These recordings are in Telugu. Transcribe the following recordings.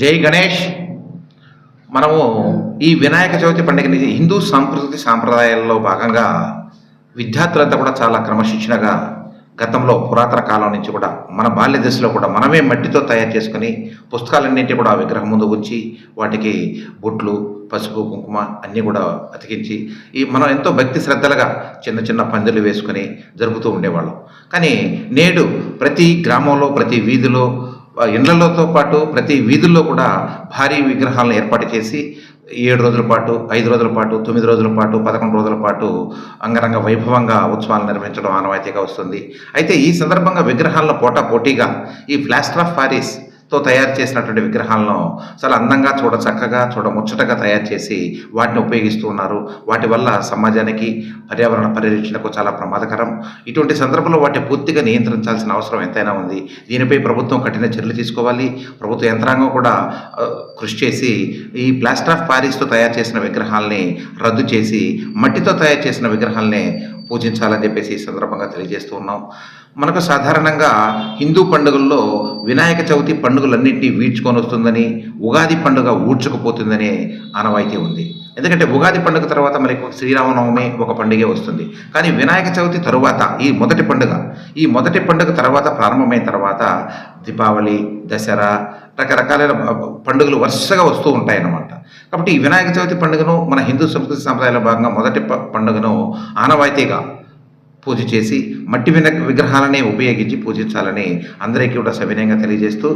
జై గణేష్. మనము ఈ వినాయక చవితి పండుగని హిందూ సంస్కృతి సాంప్రదాయాల్లో భాగంగా విద్యార్థులంతా కూడా చాలా క్రమశిక్షణగా గతంలో పురాతన కాలం నుంచి కూడా మన బాల్య దశలో కూడా మనమే మట్టితో తయారు చేసుకుని పుస్తకాలన్నింటి కూడా విగ్రహం ముందు ఉంచి వాటికి బొట్లు పసుపు కుంకుమ అన్నీ కూడా అతికించి ఈ మనం ఎంతో భక్తి శ్రద్ధలుగా చిన్న చిన్న పందిళ్ళు వేసుకొని జరుపుతూ ఉండేవాళ్ళం. కానీ నేడు ప్రతి గ్రామంలో ప్రతి వీధిలో ఇళ్ళలోతో పాటు ప్రతి వీధుల్లో కూడా భారీ విగ్రహాలను ఏర్పాటు చేసి ఏడు రోజుల పాటు ఐదు రోజుల పాటు తొమ్మిది రోజుల పాటు పదకొండు రోజుల పాటు అంగరంగ వైభవంగా ఉత్సవాలు నిర్వహించడం ఆనవాయితీగా వస్తుంది. అయితే ఈ సందర్భంగా విగ్రహాలను పోటా పోటీగా ఈ ప్లాస్టర్ ఆఫ్ పారిస్ తో తయారు చేసినటువంటి విగ్రహాలను చాలా అందంగా చూడ చక్కగా చూడ ముచ్చటగా తయారు చేసి వాటిని ఉపయోగిస్తూ ఉన్నారు. వాటి వల్ల సమాజానికి పర్యావరణ పరిరక్షణకు చాలా ప్రమాదకరం. ఇటువంటి సందర్భంలో వాటిని పూర్తిగా నియంత్రించాల్సిన అవసరం ఎంతైనా ఉంది. దీనిపై ప్రభుత్వం కఠిన చర్యలు తీసుకోవాలి. ప్రభుత్వ యంత్రాంగం కూడా కృషి చేసి ఈ ప్లాస్టర్ ఆఫ్ పారిస్తో తయారు చేసిన విగ్రహాల్ని రద్దు చేసి మట్టితో తయారు చేసిన విగ్రహాలని పూజించాలని చెప్పేసి ఈ సందర్భంగా తెలియజేస్తూ ఉన్నాం. మనకు సాధారణంగా హిందూ పండుగల్లో వినాయక చవితి పండుగలన్నింటినీ వీడ్చుకొని వస్తుందని ఉగాది పండుగ ఊడ్చుకుపోతుందనే ఆనవాయితీ ఉంది. ఎందుకంటే ఉగాది పండుగ తర్వాత మరి శ్రీరామనవమి ఒక పండుగే వస్తుంది. కానీ వినాయక చవితి తరువాత ఈ మొదటి పండుగ ఈ మొదటి పండుగ తర్వాత ప్రారంభమైన తర్వాత దీపావళి దసరా రకరకాలైన పండుగలు వరుసగా వస్తూ ఉంటాయన్నమాట. కాబట్టి ఈ వినాయక చవితి పండుగను మన హిందూ సంస్కృతి సంప్రదాయాల భాగంగా మొదటి పండుగను ఆనవాయితీగా పూజ చేసి మట్టి విన విగ్రహాలనే ఉపయోగించి పూజించాలని అందరికీ కూడా సవినయంగా తెలియజేస్తూ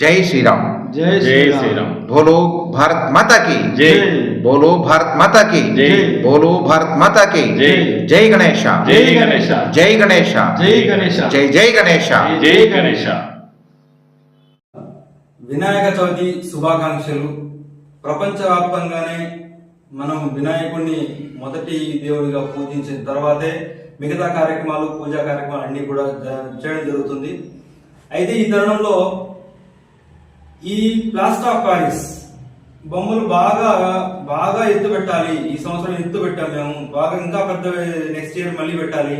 జై శ్రీరామ్. జై శ్రీరామ్. బోలో భారత్ మాతాకి. జై. బోలో భారత్ మాతాకి. జై. బోలో భారత్ మాతాకి. జై. జై గణేష. జై గణేష. జై గణేష. జై గణేష. జై జై గణేష. జై గణేష. వినాయక చవితి శుభాకాంక్షలు. ప్రపంచవ్యాప్తంగానే మనం వినాయకుడిని మొదటి దేవుడిగా పూజించిన తర్వాతే మిగతా కార్యక్రమాలు పూజా కార్యక్రమాలు అన్ని కూడా చేయడం జరుగుతుంది. అయితే ఈ తరుణంలో ఈ ప్లాస్టర్ ఆఫ్ ప్యారిస్ బొమ్మలు బాగా బాగా ఎత్తు పెట్టాలి ఈ సంవత్సరం ఎత్తు పెట్టాం మేము. బాగా ఇంకా పెద్ద నెక్స్ట్ ఇయర్ మళ్ళీ పెట్టాలి.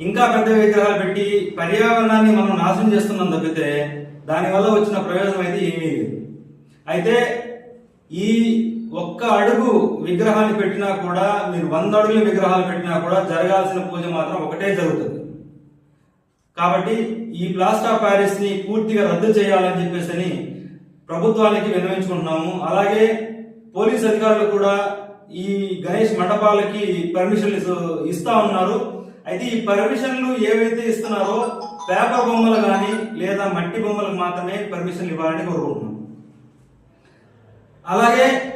ఇంకా పెద్ద విగ్రహాలు పెట్టి పర్యావరణాన్ని మనం నాశనం చేస్తున్నాం తప్పితే దానివల్ల వచ్చిన ప్రయోజనం అయితే ఏమీ లేదు. అయితే ఈ ఒక్క అడుగు విగ్రహాన్ని పెట్టినా కూడా మీరు వంద అడుగుల విగ్రహాలు పెట్టినా కూడా జరగాల్సిన పూజ మాత్రం ఒకటే జరుగుతుంది. కాబట్టి ఈ ప్లాస్టర్ ఆఫ్ ప్యారిస్ని పూర్తిగా రద్దు చేయాలని చెప్పేసి ప్రభుత్వానికి విన్నవించుకుంటున్నాము. అలాగే పోలీస్ అధికారులు కూడా ఈ గణేష్ మండపాలకి పర్మిషన్లు ఇస్తూ- ఇస్తా ఉన్నారు. అయితే ఈ పర్మిషన్లు ఏవైతే ఇస్తున్నారో పేపర్ బొమ్మలు కానీ లేదా మట్టి బొమ్మలకు మాత్రమే పర్మిషన్లు ఇవ్వాలని కోరుకుంటున్నాం అలాగే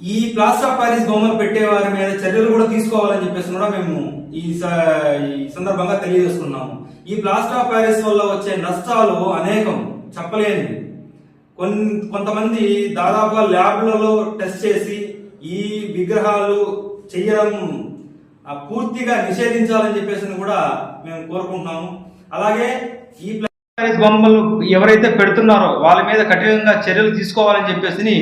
ఈ ప్లాస్టర్ ఆఫ్ ప్యారిస్ బొమ్మలు పెట్టే వారి మీద చర్యలు కూడా తీసుకోవాలని చెప్పేసి కూడా మేము ఈ స- ఈ సందర్భంగా తెలియజేస్తున్నాము ఈ ప్లాస్టర్ ఆఫ్ ప్యారిస్ వల్ల వచ్చే నష్టాలు అనేకం చెప్పలేనివి కొన్ కొంతమంది దాదాపుగా ల్యాబ్లలో టెస్ట్ చేసి ఈ విగ్రహాలు చేయడం పూర్తిగా నిషేధించాలని చెప్పేసి కూడా మేము కోరుకుంటున్నాము. అలాగే ఈ ప్లాస్టర్ బొమ్మలు ఎవరైతే పెడుతున్నారో వాళ్ళ మీద కఠినంగా చర్యలు తీసుకోవాలని చెప్పేసి